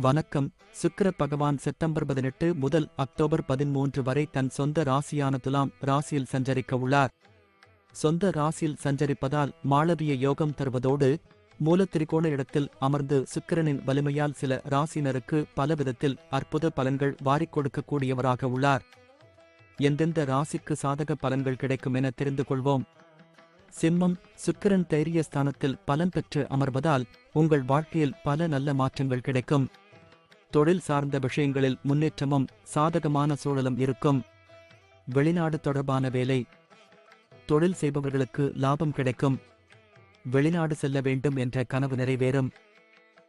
வணக்கம். சுக்கிர பகவான் செப்டம்பர் பதினெட்டு முதல் அக்டோபர் பதிமூன்று வரை தன் சொந்த ராசியான துலாம் ராசியில் சஞ்சரிக்க உள்ளார். சொந்த ராசியில் சஞ்சரிப்பதால் மாளவிய யோகம் தருவதோடு மூலத்திரிகோண இடத்தில் அமர்ந்து சுக்கிரனின் வலிமையால் சில ராசினருக்கு பல விதத்தில் அற்புத பலன்கள் வாரிக் கொடுக்கக்கூடியவராக உள்ளார். எந்தெந்த ராசிக்கு சாதக பலன்கள் கிடைக்கும் என தெரிந்து கொள்வோம். சிம்மம் சுக்கிரன் தைரிய ஸ்தானத்தில் பலன் பெற்று அமர்வதால் உங்கள் வாழ்க்கையில் பல நல்ல மாற்றங்கள் கிடைக்கும். தொழில் சார்ந்த விஷயங்களில் முன்னேற்றமும் சாதகமான சூழலும் இருக்கும். வெளிநாடு தொடர்பான வேலை. தொழில் செய்பவர்களுக்கு லாபம் கிடைக்கும். வெளிநாடு செல்ல வேண்டும் என்ற கனவு நிறைவேறும்.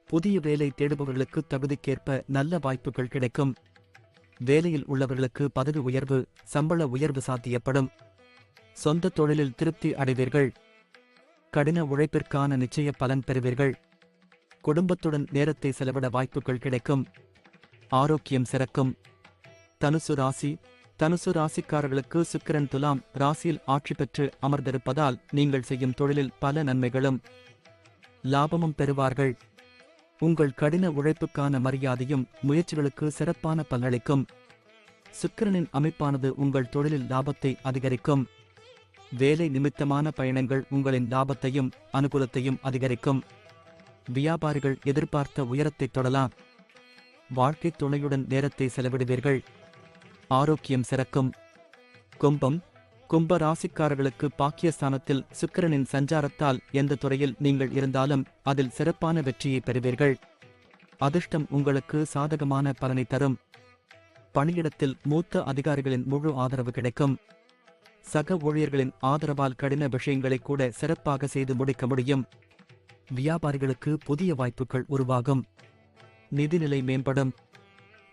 புதிய வேலை தேடுபவர்களுக்கு தகுதிக்கேற்ப நல்ல வாய்ப்புகள் கிடைக்கும். வேலையில் உள்ளவர்களுக்கு பதவி உயர்வு சம்பள உயர்வு சாத்தியப்படும். சொந்த தொழிலில் திருப்தி அடைவீர்கள். கடின உழைப்பிற்கான நிச்சய பலன் பெறுவீர்கள். குடும்பத்துடன் நேரத்தை செலவிட வாய்ப்புகள் கிடைக்கும். ஆரோக்கியம் சிறக்கும். தனுசு ராசி. தனுசு ராசிக்காரர்களுக்கு சுக்கிரன் துலாம் ராசியில் ஆட்சி பெற்று அமர்ந்திருப்பதால் நீங்கள் செய்யும் தொழிலில் பல நன்மைகளும் லாபமும் பெறுவார்கள். உங்கள் கடின உழைப்புக்கான மரியாதையும் முயற்சிகளுக்கு சிறப்பான பலனளிக்கும். சுக்கிரனின் அமைப்பானது உங்கள் தொழிலில் லாபத்தை அதிகரிக்கும். வேலை நிமித்தமான பயணங்கள் உங்களின் லாபத்தையும் அனுகூலத்தையும் அதிகரிக்கும். வியாபாரிகள் எதிர்பார்த்த உயரத்தை தொடலாம். வாழ்க்கை துணையுடன் நேரத்தை செலவிடுவீர்கள். ஆரோக்கியம் சிறக்கும். கும்பம் கும்ப ராசிக்காரர்களுக்கு பாக்கியஸ்தானத்தில் சுக்கிரனின் சஞ்சாரத்தால் எந்த துறையில் நீங்கள் இருந்தாலும் அதில் சிறப்பான வெற்றியை பெறுவீர்கள். அதிர்ஷ்டம் உங்களுக்கு சாதகமான பலனை தரும். பணியிடத்தில் மூத்த அதிகாரிகளின் முழு ஆதரவு கிடைக்கும். சக ஊழியர்களின் ஆதரவால் கடின விஷயங்களை கூட சிறப்பாக செய்து முடிக்க முடியும். வியாபாரிகளுக்கு புதிய வாய்ப்புகள் உருவாகும். நிதிநிலை மேம்படும்.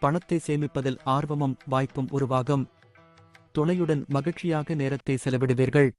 பணத்தை சேமிப்பதில் ஆர்வமும் வாய்ப்பும் உருவாகும். துணையுடன் மகிழ்ச்சியாக நேரத்தை செலவிடுவீர்கள்.